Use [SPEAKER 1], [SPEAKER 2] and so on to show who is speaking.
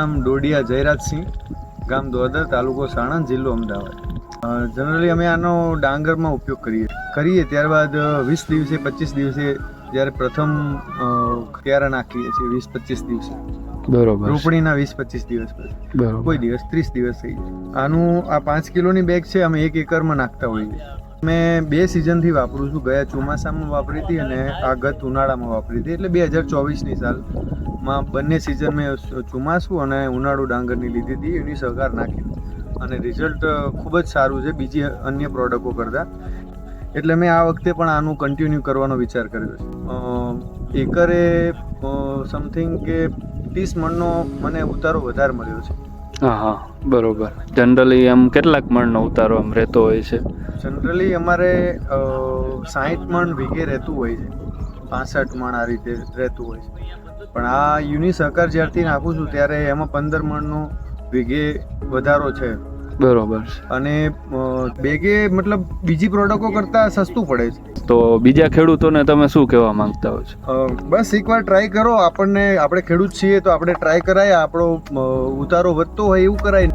[SPEAKER 1] નામ ડોડિયા જયરાજસિંહ ગામ દોદર તાલુકો સાણંદ જિલ્લો અમદાવાદ. જનરલી અમે આનો ડાંગરમાં ઉપયોગ કરીએ કરીએ ત્યારબાદ વીસ દિવસે પચીસ દિવસે જ્યારે પ્રથમ ક્યારા નાખીએ છીએ વીસ પચીસ દિવસે.
[SPEAKER 2] બરોબર.
[SPEAKER 1] રોપણીના વીસ પચીસ દિવસ પછી. કોઈ દિવસ ત્રીસ દિવસ થઈ જાય. આનું આ પાંચ કિલોની બેગ છે અમે એક એકરમાં નાખતા હોઈએ મેં બે સિઝનથી વાપરું છું. ગયા ચોમાસામાં વાપરી હતી અને આ ગત ઉનાળામાં વાપરી હતી. એટલે બે હજાર ચોવીસની સાલમાં બંને સિઝન મેં ચોમાસું અને ઉનાળુ ડાંગરની લીધી હતી. એની સહકાર નાખી. અને રિઝલ્ટ ખૂબ જ સારું છે. બીજી અન્ય પ્રોડક્ટો કરતાં. એટલે મેં આ વખતે પણ આનું કન્ટિન્યુ કરવાનો વિચાર કર્યો છે. એકરે સમથિંગ કે ત્રીસ મણનો મને ઉતારો વધારે મળ્યો છે.
[SPEAKER 2] હા હા બરોબર. જનરલી આમ કેટલાક મણનો ઉતારો આમ રહેતો હોય છે?
[SPEAKER 1] જનરલી અમારે સાહીઠ મણ વીઘે રહેતું હોય છે. પાસઠ મણ આ રીતે રહેતું હોય છે. પણ આ યુનિ સહકાર જ્યારથી નાખું છું ત્યારે એમાં પંદર મણનો વીઘે વધારો છે.
[SPEAKER 2] બરોબર
[SPEAKER 1] અને બેગે મતલબ બીજી પ્રોડક્ટો કરતાં સસ્તું પડે છે.
[SPEAKER 2] તો બીજા ખેડૂતોને તમે શું કહેવા માંગતા હો છો?
[SPEAKER 1] બસ એકવાર ટ્રાય કરો. આપણને આપણે ખેડૂત છીએ તો આપણે ટ્રાય કરાય. આપણો ઉતારો વધતો હોય એવું કરાય.